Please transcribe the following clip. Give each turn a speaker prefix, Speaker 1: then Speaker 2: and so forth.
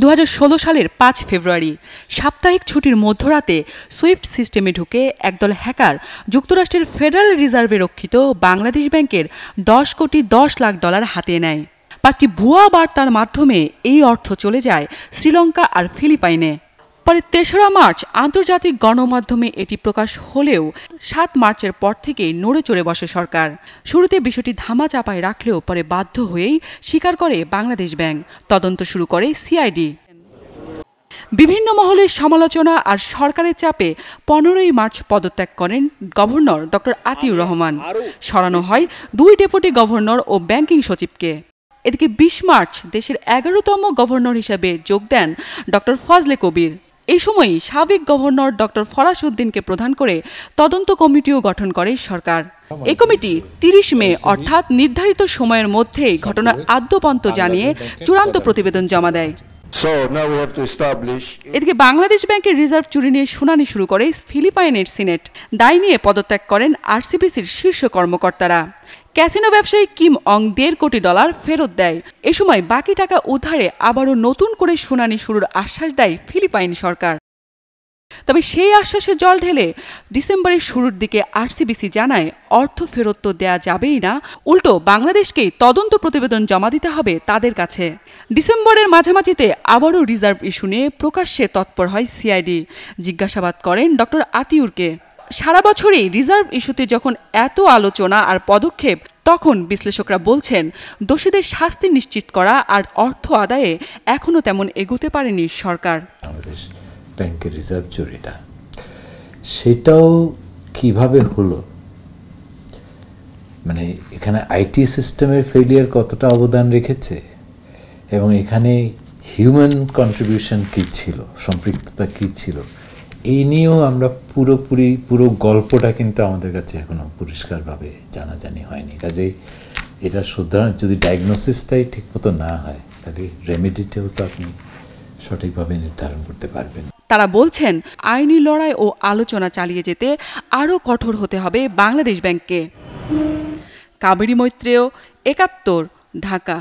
Speaker 1: দু হাজার
Speaker 2: ষোলো সালের পাঁচ ফেব্রুয়ারি, সাপ্তাহিক ছুটির মধ্যরাতে সুইফট সিস্টেমে ঢুকে একদল হ্যাকার যুক্তরাষ্ট্রের ফেডারেল রিজার্ভে রক্ষিত বাংলাদেশ ব্যাংকের দশ কোটি দশ লাখ ডলার হাতিয়ে নেয়। পাঁচটি ভুয়া বার্তার মাধ্যমে এই অর্থ চলে যায় শ্রীলঙ্কা আর ফিলিপাইনে। পরে তেসরা মার্চ আন্তর্জাতিক গণমাধ্যমে এটি প্রকাশ হলেও সাত মার্চের পর থেকেই নড়ে চড়ে বসে সরকার। শুরুতে বিষয়টি ধামা চাপায় রাখলেও পরে বাধ্য হয়েই স্বীকার করে বাংলাদেশ ব্যাংক। তদন্ত শুরু করে সিআইডি। বিভিন্ন মহলের সমালোচনা আর সরকারের চাপে পনেরোই মার্চ পদত্যাগ করেন গভর্নর ডক্টর আতিউর রহমান। সরানো হয় দুই ডেপুটি গভর্নর ও ব্যাংকিং সচিবকে। এদিকে বিশ মার্চ দেশের এগারোতম গভর্নর হিসেবে যোগ দেন ডক্টর ফজলে কবির। এই সময়ই সাবেক গভর্নর ডক্টর ফরাস উদ্দিনকে প্রধান করে তদন্ত কমিটিও গঠন করে সরকার। এ কমিটি তিরিশ মে, অর্থাৎ নির্ধারিত সময়ের মধ্যেই ঘটনার আদ্যপন্ত জানিয়ে চূড়ান্ত প্রতিবেদন জমা দেয়। এদিকে বাংলাদেশ ব্যাংকের রিজার্ভ চুরি নিয়ে শুনানি শুরু করে ফিলিপাইনের সিনেট। দায় নিয়ে পদত্যাগ করেন আরসিবিসির শীর্ষ কর্মকর্তারা। ক্যাসিনো ব্যবসায়ী কিম অং দেড় কোটি ডলার ফেরত দেয়। এ সময় বাকি টাকা উদ্ধারে আবারও নতুন করে শুনানি শুরুর আশ্বাস দেয় ফিলিপাইন সরকার। তবে সেই আশ্বাসে জল ঢেলে ডিসেম্বরের শুরুর দিকে আরসিবিসি জানায় অর্থ ফেরত তো দেয়া যাবেই না, উল্টো বাংলাদেশকেই তদন্ত প্রতিবেদন জমা দিতে হবে তাদের কাছে। ডিসেম্বরের মাঝামাঝিতে আবারও রিজার্ভ ইস্যু নিয়ে প্রকাশ্যে তৎপর হয় সিআইডি। জিজ্ঞাসাবাদ করেন ডক্টর আতিউরকে। সারা বছরই রিজার্ভ ইস্যুতে যখন এত আলোচনা আর পদক্ষেপ, তখন বিশ্লেষকরা বলছেন, দোষীদের শাস্তি নিশ্চিত করা আর অর্থ আদায়ে এখনও তেমন এগোতে পারেনি সরকার।
Speaker 3: ব্যাংকের রিজার্ভ চুরিটা। সেটাও কীভাবে হলো? মানে এখানে আইটি সিস্টেমের ফেলিয়ার কতটা অবদান রেখেছে? এবং এখানে হিউম্যান কন্ট্রিবিউশন কী ছিল? সম্পৃক্ততা কী ছিল? এই নিয়েও আমরা পুরোপুরি, পুরো গল্পটা কিন্তু আমাদের কাছে এখনও পরিষ্কারভাবে জানাজানি হয়নি। কাজেই এটা শুধরান, যদি ডায়াগনোসিসটাই ঠিকমতো না হয়, তাহলে রেমেডিটাও তো আপনি সঠিকভাবে নির্ধারণ করতে পারবেন।
Speaker 2: তারা বলছেন, আইনি লড়াই ও আলোচনা চালিয়ে যেতে আরও কঠোর হতে হবে বাংলাদেশ ব্যাংককে। কাবেরী মৈত্রেয়, একাত্তর, ঢাকা।